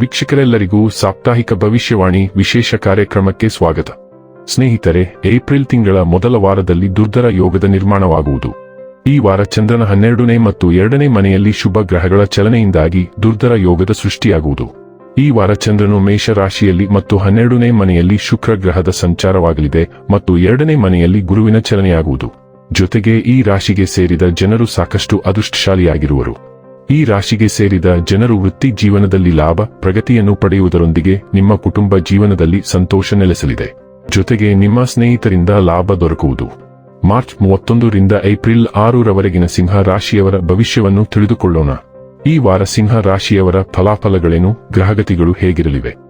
ವೀಕ್ಷಕರೆಲ್ಲರಿಗೂ ಸಾಪ್ತಾಹಿಕ ಭವಿಷ್ಯವಾಣಿ ವಿಶೇಷ ಕಾರ್ಯಕ್ರಮಕ್ಕೆ ಸ್ವಾಗತ. ಸ್ನೇಹಿತರೆ, ಏಪ್ರಿಲ್ ತಿಂಗಳ ಮೊದಲ ವಾರದಲ್ಲಿ ದುರ್ಧರ ಯೋಗದ ನಿರ್ಮಾಣವಾಗುವುದು. ಈ ವಾರ ಚಂದ್ರನ ಹನ್ನೆರಡನೇ ಮತ್ತು ಎರಡನೇ ಮನೆಯಲ್ಲಿ ಶುಭ ಗ್ರಹಗಳ ಚಲನೆಯಿಂದಾಗಿ ದುರ್ಧರ ಯೋಗದ ಸೃಷ್ಟಿಯಾಗುವುದು. ಈ ವಾರ ಚಂದ್ರನು ಮೇಷ ರಾಶಿಯಲ್ಲಿ ಮತ್ತು ಹನ್ನೆರಡನೇ ಮನೆಯಲ್ಲಿ ಶುಕ್ರ ಗ್ರಹದ ಸಂಚಾರವಾಗಲಿದೆ ಮತ್ತು ಎರಡನೇ ಮನೆಯಲ್ಲಿ ಗುರುವಿನ ಚಲನೆಯಾಗುವುದು. ಜೊತೆಗೆ ಈ ರಾಶಿಗೆ ಸೇರಿದ ಜನರು ಸಾಕಷ್ಟು ಅದೃಷ್ಟಶಾಲಿಯಾಗಿರುವರು. ಈ ರಾಶಿಗೆ ಸೇರಿದ ಜನರು ವೃತ್ತಿ ಜೀವನದಲ್ಲಿ ಲಾಭ, ಪ್ರಗತಿಯನ್ನು ಪಡೆಯುವುದರೊಂದಿಗೆ ನಿಮ್ಮ ಕುಟುಂಬ ಜೀವನದಲ್ಲಿ ಸಂತೋಷ ನೆಲೆಸಲಿದೆ. ಜೊತೆಗೆ ನಿಮ್ಮ ಸ್ನೇಹಿತರಿಂದ ಲಾಭ ದೊರಕುವುದು. ಮಾರ್ಚ್ ಮೂವತ್ತೊಂದರಿಂದ ಏಪ್ರಿಲ್ ಆರರವರೆಗಿನ ಸಿಂಹ ರಾಶಿಯವರ ಭವಿಷ್ಯವನ್ನು ತಿಳಿದುಕೊಳ್ಳೋಣ. ಈ ವಾರ ಸಿಂಹ ರಾಶಿಯವರ ಫಲಾಫಲಗಳೇನು, ಗ್ರಹಗತಿಗಳು ಹೇಗಿರಲಿವೆ?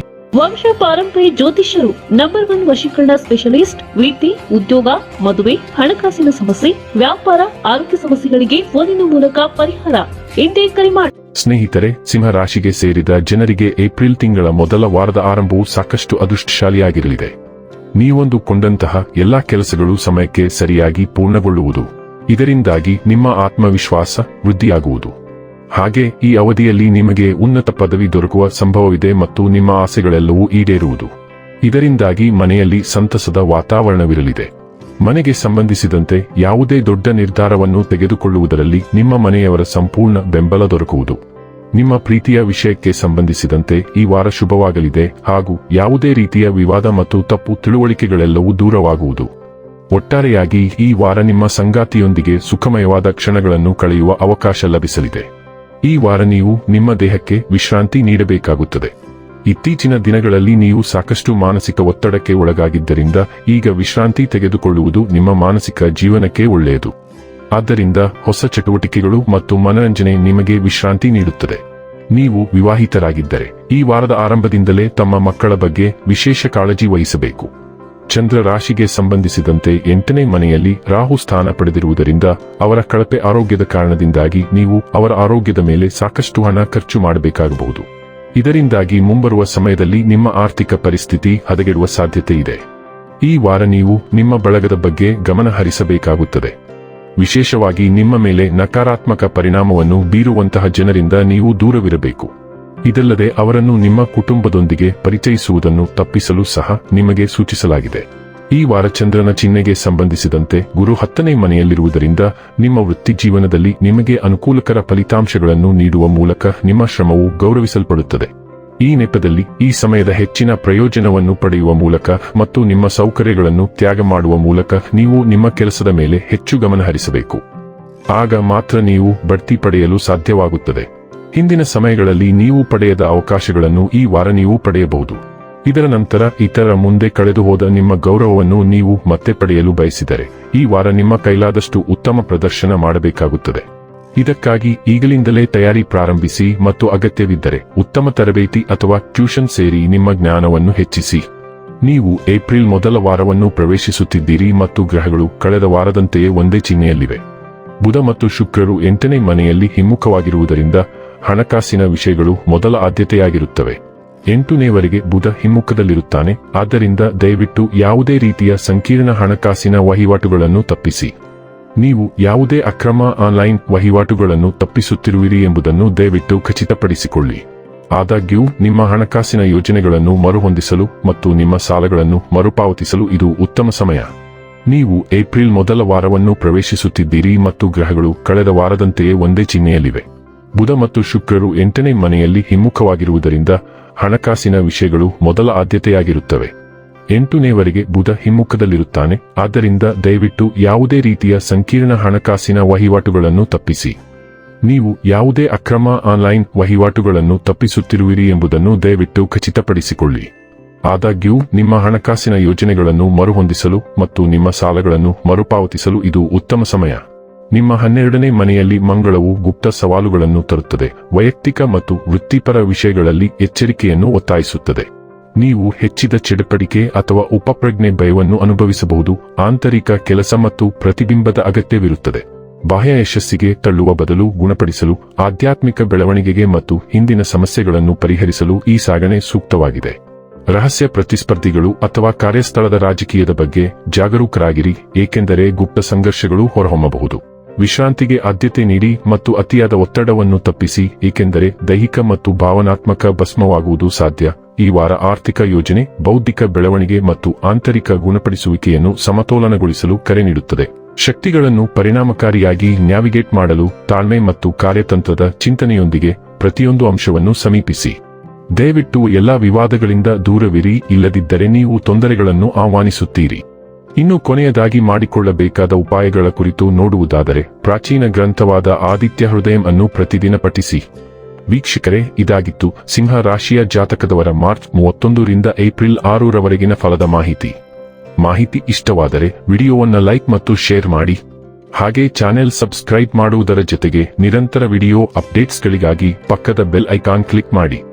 ವಂಶ ಪಾರಂಪರ್ಯ ಜ್ಯೋತಿಷ್ಯರು ನಂಬರ್ ಒನ್ ವಶೀಕರಣ ಸ್ಪೆಷಲಿಸ್ಟ್ ವೀತಿ ಉದ್ಯೋಗ, ಮದುವೆ, ಹಣಕಾಸಿನ ಸಮಸ್ಯೆ, ವ್ಯಾಪಾರ, ಆರೋಗ್ಯ ಸಮಸ್ಯೆಗಳಿಗೆ ಫೋನಿನ ಮೂಲಕ ಪರಿಹಾರ. ಎಂದೇ ಕರೆ ಮಾಡಿ ಸ್ನೇಹಿತರೆ, ಸಿಂಹ ರಾಶಿಗೆ ಸೇರಿದ ಜನರಿಗೆ ಏಪ್ರಿಲ್ ತಿಂಗಳ ಮೊದಲ ವಾರದ ಆರಂಭವು ಸಾಕಷ್ಟು ಅದೃಷ್ಟಶಾಲಿಯಾಗಿರಲಿದೆ. ನೀವೊಂದು ಕೊಂಡಂತಹ ಎಲ್ಲಾ ಕೆಲಸಗಳು ಸಮಯಕ್ಕೆ ಸರಿಯಾಗಿ ಪೂರ್ಣಗೊಳ್ಳುವುದು. ಇದರಿಂದಾಗಿ ನಿಮ್ಮ ಆತ್ಮವಿಶ್ವಾಸ ವೃದ್ಧಿಯಾಗುವುದು. ಹಾಗೆ ಈ ಅವಧಿಯಲ್ಲಿ ನಿಮಗೆ ಉನ್ನತ ಪದವಿ ದೊರಕುವ ಸಂಭವವಿದೆ ಮತ್ತು ನಿಮ್ಮ ಆಸೆಗಳೆಲ್ಲವೂ ಈಡೇರುವುದು. ಇದರಿಂದಾಗಿ ಮನೆಯಲ್ಲಿ ಸಂತಸದ ವಾತಾವರಣವಿರಲಿದೆ. ಮನೆಗೆ ಸಂಬಂಧಿಸಿದಂತೆ ಯಾವುದೇ ದೊಡ್ಡ ನಿರ್ಧಾರವನ್ನು ತೆಗೆದುಕೊಳ್ಳುವುದರಲ್ಲಿ ನಿಮ್ಮ ಮನೆಯವರ ಸಂಪೂರ್ಣ ಬೆಂಬಲ ದೊರಕುವುದು. ನಿಮ್ಮ ಪ್ರೀತಿಯ ವಿಷಯಕ್ಕೆ ಸಂಬಂಧಿಸಿದಂತೆ ಈ ವಾರ ಶುಭವಾಗಲಿದೆ ಹಾಗೂ ಯಾವುದೇ ರೀತಿಯ ವಿವಾದ ಮತ್ತು ತಪ್ಪು ತಿಳುವಳಿಕೆಗಳೆಲ್ಲವೂ ದೂರವಾಗುವುದು. ಒಟ್ಟಾರೆಯಾಗಿ ಈ ವಾರ ನಿಮ್ಮ ಸಂಗಾತಿಯೊಂದಿಗೆ ಸುಖಮಯವಾದ ಕ್ಷಣಗಳನ್ನು ಕಳೆಯುವ ಅವಕಾಶ ಲಭಿಸಲಿದೆ. ಈ ವಾರ ನೀವು ನಿಮ್ಮ ದೇಹಕ್ಕೆ ವಿಶ್ರಾಂತಿ ನೀಡಬೇಕಾಗುತ್ತದೆ. ಇತ್ತೀಚಿನ ದಿನಗಳಲ್ಲಿ ನೀವು ಸಾಕಷ್ಟು ಮಾನಸಿಕ ಒತ್ತಡಕ್ಕೆ ಒಳಗಾಗಿದ್ದರಿಂದ ಈಗ ವಿಶ್ರಾಂತಿ ತೆಗೆದುಕೊಳ್ಳುವುದು ನಿಮ್ಮ ಮಾನಸಿಕ ಜೀವನಕ್ಕೆ ಒಳ್ಳೆಯದು. ಆದ್ದರಿಂದ ಹೊಸ ಚಟುವಟಿಕೆಗಳು ಮತ್ತು ಮನರಂಜನೆ ನಿಮಗೆ ವಿಶ್ರಾಂತಿ ನೀಡುತ್ತದೆ. ನೀವು ವಿವಾಹಿತರಾಗಿದ್ದರೆ ಈ ವಾರದ ಆರಂಭದಿಂದಲೇ ತಮ್ಮ ಮಕ್ಕಳ ಬಗ್ಗೆ ವಿಶೇಷ ಕಾಳಜಿ ವಹಿಸಬೇಕು. ಚಂದ್ರ ರಾಶಿಗೆ ಸಂಬಂಧಿಸಿದಂತೆ ಎಂಟನೇ ಮನೆಯಲ್ಲಿ ರಾಹು ಸ್ಥಾನ ಪಡೆದಿರುವುದರಿಂದ ಅವರ ಕಳಪೆ ಆರೋಗ್ಯದ ಕಾರಣದಿಂದಾಗಿ ನೀವು ಅವರ ಆರೋಗ್ಯದ ಮೇಲೆ ಸಾಕಷ್ಟು ಹಣ ಖರ್ಚು ಮಾಡಬೇಕಾಗಬಹುದು. ಇದರಿಂದಾಗಿ ಮುಂಬರುವ ಸಮಯದಲ್ಲಿ ನಿಮ್ಮ ಆರ್ಥಿಕ ಪರಿಸ್ಥಿತಿ ಹದಗೆಡುವ ಸಾಧ್ಯತೆ ಇದೆ. ಈ ವಾರ ನೀವು ನಿಮ್ಮ ಬಳಗದ ಬಗ್ಗೆ ಗಮನ ಹರಿಸಬೇಕಾಗುತ್ತದೆ. ವಿಶೇಷವಾಗಿ ನಿಮ್ಮ ಮೇಲೆ ನಕಾರಾತ್ಮಕ ಪರಿಣಾಮವನ್ನು ಬೀರುವಂತಹ ಜನರಿಂದ ನೀವು ದೂರವಿರಬೇಕು. ಇದಲ್ಲದೆ ಅವರನ್ನು ನಿಮ್ಮ ಕುಟುಂಬದೊಂದಿಗೆ ಪರಿಚಯಿಸುವುದನ್ನು ತಪ್ಪಿಸಲು ಸಹ ನಿಮಗೆ ಸೂಚಿಸಲಾಗಿದೆ. ಈ ವಾರ ಚಂದ್ರನ ಚಿಹ್ನೆಗೆ ಸಂಬಂಧಿಸಿದಂತೆ ಗುರು ಹತ್ತನೇ ಮನೆಯಲ್ಲಿರುವುದರಿಂದ ನಿಮ್ಮ ವೃತ್ತಿ ಜೀವನದಲ್ಲಿ ನಿಮಗೆ ಅನುಕೂಲಕರ ಫಲಿತಾಂಶಗಳನ್ನು ನೀಡುವ ಮೂಲಕ ನಿಮ್ಮ ಶ್ರಮವು ಗೌರವಿಸಲ್ಪಡುತ್ತದೆ. ಈ ನೆಪದಲ್ಲಿ ಈ ಸಮಯದ ಹೆಚ್ಚಿನ ಪ್ರಯೋಜನವನ್ನು ಪಡೆಯುವ ಮೂಲಕ ಮತ್ತು ನಿಮ್ಮ ಸೌಕರ್ಯಗಳನ್ನು ತ್ಯಾಗ ಮಾಡುವ ಮೂಲಕ ನೀವು ನಿಮ್ಮ ಕೆಲಸದ ಮೇಲೆ ಹೆಚ್ಚು ಗಮನ ಹರಿಸಬೇಕು ಆಗ ಮಾತ್ರ ನೀವು ಬಡ್ತಿ ಪಡೆಯಲು ಸಾಧ್ಯವಾಗುತ್ತದೆ. ಹಿಂದಿನ ಸಮಯಗಳಲ್ಲಿ ನೀವು ಪಡೆಯದ ಅವಕಾಶಗಳನ್ನು ಈ ವಾರ ನೀವು ಪಡೆಯಬಹುದು. ಇದರ ನಂತರ ಇತರ ಮುಂದೆ ಕಳೆದುಹೋದ ನಿಮ್ಮ ಗೌರವವನ್ನು ನೀವು ಮತ್ತೆ ಪಡೆಯಲು ಬಯಸಿದರೆ ಈ ವಾರ ನಿಮ್ಮ ಕೈಲಾದಷ್ಟು ಉತ್ತಮ ಪ್ರದರ್ಶನ ಮಾಡಬೇಕಾಗುತ್ತದೆ. ಇದಕ್ಕಾಗಿ ಈಗಲಿಂದಲೇ ತಯಾರಿ ಪ್ರಾರಂಭಿಸಿ ಮತ್ತು ಅಗತ್ಯವಿದ್ದರೆ ಉತ್ತಮ ತರಬೇತಿ ಅಥವಾ ಟ್ಯೂಷನ್ ಸೇರಿ ನಿಮ್ಮ ಜ್ಞಾನವನ್ನು ಹೆಚ್ಚಿಸಿ. ನೀವು ಏಪ್ರಿಲ್ ಮೊದಲ ವಾರವನ್ನು ಪ್ರವೇಶಿಸುತ್ತಿದ್ದೀರಿ ಮತ್ತು ಗ್ರಹಗಳು ಕಳೆದ ವಾರದಂತೆಯೇ ಒಂದೇ ಚಿಹ್ನೆಯಲ್ಲಿವೆ. ಬುಧ ಮತ್ತು ಶುಕ್ರರು ಎಂಟನೇ ಮನೆಯಲ್ಲಿ ಹಿಮ್ಮುಖವಾಗಿರುವುದರಿಂದ ಹಣಕಾಸಿನ ವಿಷಯಗಳು ಮೊದಲ ಆದ್ಯತೆಯಾಗಿರುತ್ತವೆ. ಎಂಟುನೇವರೆಗೆ ಬುಧ ಹಿಮ್ಮುಖದಲ್ಲಿರುತ್ತಾನೆ. ಆದ್ದರಿಂದ ದಯವಿಟ್ಟು ಯಾವುದೇ ರೀತಿಯ ಸಂಕೀರ್ಣ ಹಣಕಾಸಿನ ವಹಿವಾಟುಗಳನ್ನು ತಪ್ಪಿಸಿ. ನೀವು ಯಾವುದೇ ಅಕ್ರಮ ಆನ್ಲೈನ್ ವಹಿವಾಟುಗಳನ್ನು ತಪ್ಪಿಸುತ್ತಿರುವಿರಿ ಎಂಬುದನ್ನು ದಯವಿಟ್ಟು ಖಚಿತಪಡಿಸಿಕೊಳ್ಳಿ. ಆದಾಗ್ಯೂ, ನಿಮ್ಮ ಹಣಕಾಸಿನ ಯೋಜನೆಗಳನ್ನು ಮರುಹೊಂದಿಸಲು ಮತ್ತು ನಿಮ್ಮ ಸಾಲಗಳನ್ನು ಮರುಪಾವತಿಸಲು ಇದು ಉತ್ತಮ ಸಮಯ. ನೀವು ಏಪ್ರಿಲ್ ಮೊದಲ ವಾರವನ್ನು ಪ್ರವೇಶಿಸುತ್ತಿದ್ದೀರಿ ಮತ್ತು ಗ್ರಹಗಳು ಕಳೆದ ವಾರದಂತೆಯೇ ಒಂದೇ ಚಿಹ್ನೆಯಲ್ಲಿವೆ. ಬುಧ ಮತ್ತು ಶುಕ್ರರು ಎಂಟನೇ ಮನೆಯಲ್ಲಿ ಹಿಮ್ಮುಖವಾಗಿರುವುದರಿಂದ ಹಣಕಾಸಿನ ವಿಷಯಗಳು ಮೊದಲ ಆದ್ಯತೆಯಾಗಿರುತ್ತವೆ. ಎಂಟನೇವರೆಗೆ ಬುಧ ಹಿಮ್ಮುಖದಲ್ಲಿರುತ್ತಾನೆ. ಆದ್ದರಿಂದ ದಯವಿಟ್ಟು ಯಾವುದೇ ರೀತಿಯ ಸಂಕೀರ್ಣ ಹಣಕಾಸಿನ ವಹಿವಾಟುಗಳನ್ನು ತಪ್ಪಿಸಿ. ನೀವು ಯಾವುದೇ ಅಕ್ರಮ ಆನ್ಲೈನ್ ವಹಿವಾಟುಗಳನ್ನು ತಪ್ಪಿಸುತ್ತಿರುವಿರಿ ಎಂಬುದನ್ನು ದಯವಿಟ್ಟು ಖಚಿತಪಡಿಸಿಕೊಳ್ಳಿ. ಆದಾಗ್ಯೂ, ನಿಮ್ಮ ಹಣಕಾಸಿನ ಯೋಜನೆಗಳನ್ನು ಮರುಹೊಂದಿಸಲು ಮತ್ತು ನಿಮ್ಮ ಸಾಲಗಳನ್ನು ಮರುಪಾವತಿಸಲು ಇದು ಉತ್ತಮ ಸಮಯ. ನಿಮ್ಮ ಹನ್ನೆರಡನೇ ಮನೆಯಲ್ಲಿ ಮಂಗಳವು ಗುಪ್ತ ಸವಾಲುಗಳನ್ನು ತರುತ್ತದೆ, ವೈಯಕ್ತಿಕ ಮತ್ತು ವೃತ್ತಿಪರ ವಿಷಯಗಳಲ್ಲಿ ಎಚ್ಚರಿಕೆಯನ್ನು ಒತ್ತಾಯಿಸುತ್ತದೆ. ನೀವು ಹೆಚ್ಚಿದ ಚಡಪಡಿಕೆ ಅಥವಾ ಉಪಪ್ರಜ್ಞೆ ಭಯವನ್ನು ಅನುಭವಿಸಬಹುದು, ಆಂತರಿಕ ಕೆಲಸ ಮತ್ತು ಪ್ರತಿಬಿಂಬದ ಅಗತ್ಯವಿರುತ್ತದೆ. ಬಾಹ್ಯ ಯಶಸ್ಸಿಗೆ ತಳ್ಳುವ ಬದಲು ಗುಣಪಡಿಸಲು, ಆಧ್ಯಾತ್ಮಿಕ ಬೆಳವಣಿಗೆಗೆ ಮತ್ತು ಹಿಂದಿನ ಸಮಸ್ಯೆಗಳನ್ನು ಪರಿಹರಿಸಲು ಈ ಸಾಗಣೆ ಸೂಕ್ತವಾಗಿದೆ. ರಹಸ್ಯ ಪ್ರತಿಸ್ಪರ್ಧಿಗಳು ಅಥವಾ ಕಾರ್ಯಸ್ಥಳದ ರಾಜಕೀಯದ ಬಗ್ಗೆ ಜಾಗರೂಕರಾಗಿರಿ, ಏಕೆಂದರೆ ಗುಪ್ತ ಸಂಘರ್ಷಗಳು ಹೊರಹೊಮ್ಮಬಹುದು. ವಿಶ್ರಾಂತಿಗೆ ಆದ್ಯತೆ ನೀಡಿ ಮತ್ತು ಅತಿಯಾದ ಒತ್ತಡವನ್ನು ತಪ್ಪಿಸಿ, ಏಕೆಂದರೆ ದೈಹಿಕ ಮತ್ತು ಭಾವನಾತ್ಮಕ ಭಸ್ಮವಾಗುವುದು ಸಾಧ್ಯ. ಈ ವಾರ ಆರ್ಥಿಕ ಯೋಜನೆ, ಬೌದ್ಧಿಕ ಬೆಳವಣಿಗೆ ಮತ್ತು ಆಂತರಿಕ ಗುಣಪಡಿಸುವಿಕೆಯನ್ನು ಸಮತೋಲನಗೊಳಿಸಲು ಕರೆ ನೀಡುತ್ತದೆ. ಶಕ್ತಿಗಳನ್ನು ಪರಿಣಾಮಕಾರಿಯಾಗಿ ನ್ಯಾವಿಗೇಟ್ ಮಾಡಲು ತಾಳ್ಮೆ ಮತ್ತು ಕಾರ್ಯತಂತ್ರದ ಚಿಂತನೆಯೊಂದಿಗೆ ಪ್ರತಿಯೊಂದು ಅಂಶವನ್ನು ಸಮೀಪಿಸಿ. ದಯವಿಟ್ಟು ಎಲ್ಲಾ ವಿವಾದಗಳಿಂದ ದೂರವಿರಿ, ಇಲ್ಲದಿದ್ದರೆ ನೀವು ತೊಂದರೆಗಳನ್ನು ಆಹ್ವಾನಿಸುತ್ತೀರಿ. ಇನ್ನು ಕೊನೆಯದಾಗಿ ಮಾಡಿಕೊಳ್ಳಬೇಕಾದ ಉಪಾಯಗಳ ಕುರಿತು ನೋಡುವುದಾದರೆ ಪ್ರಾಚೀನ ಗ್ರಂಥವಾದ ಆದಿತ್ಯ ಹೃದಯಂ ಅನ್ನು ಪ್ರತಿದಿನ ಪಠಿಸಿ ವೀಕ್ಷಕರೇ, ಇದಾಗಿತ್ತು ಸಿಂಹ ರಾಶಿಯ ಜಾತಕದವರ ಮಾರ್ಚ್ ಮೂವತ್ತೊಂದರಿಂದ ಏಪ್ರಿಲ್ ಆರರವರೆಗಿನ ಫಲದ ಮಾಹಿತಿ. ಮಾಹಿತಿ ಇಷ್ಟವಾದರೆ ವಿಡಿಯೋವನ್ನು ಲೈಕ್ ಮತ್ತು ಶೇರ್ ಮಾಡಿ. ಹಾಗೆ ಚಾನೆಲ್ ಸಬ್ಸ್ಕ್ರೈಬ್ ಮಾಡುವುದರ ಜೊತೆಗೆ ನಿರಂತರ ವಿಡಿಯೋ ಅಪ್ಡೇಟ್ಸ್ಗಳಿಗಾಗಿ ಪಕ್ಕದ ಬೆಲ್ ಐಕಾನ್ ಕ್ಲಿಕ್ ಮಾಡಿ.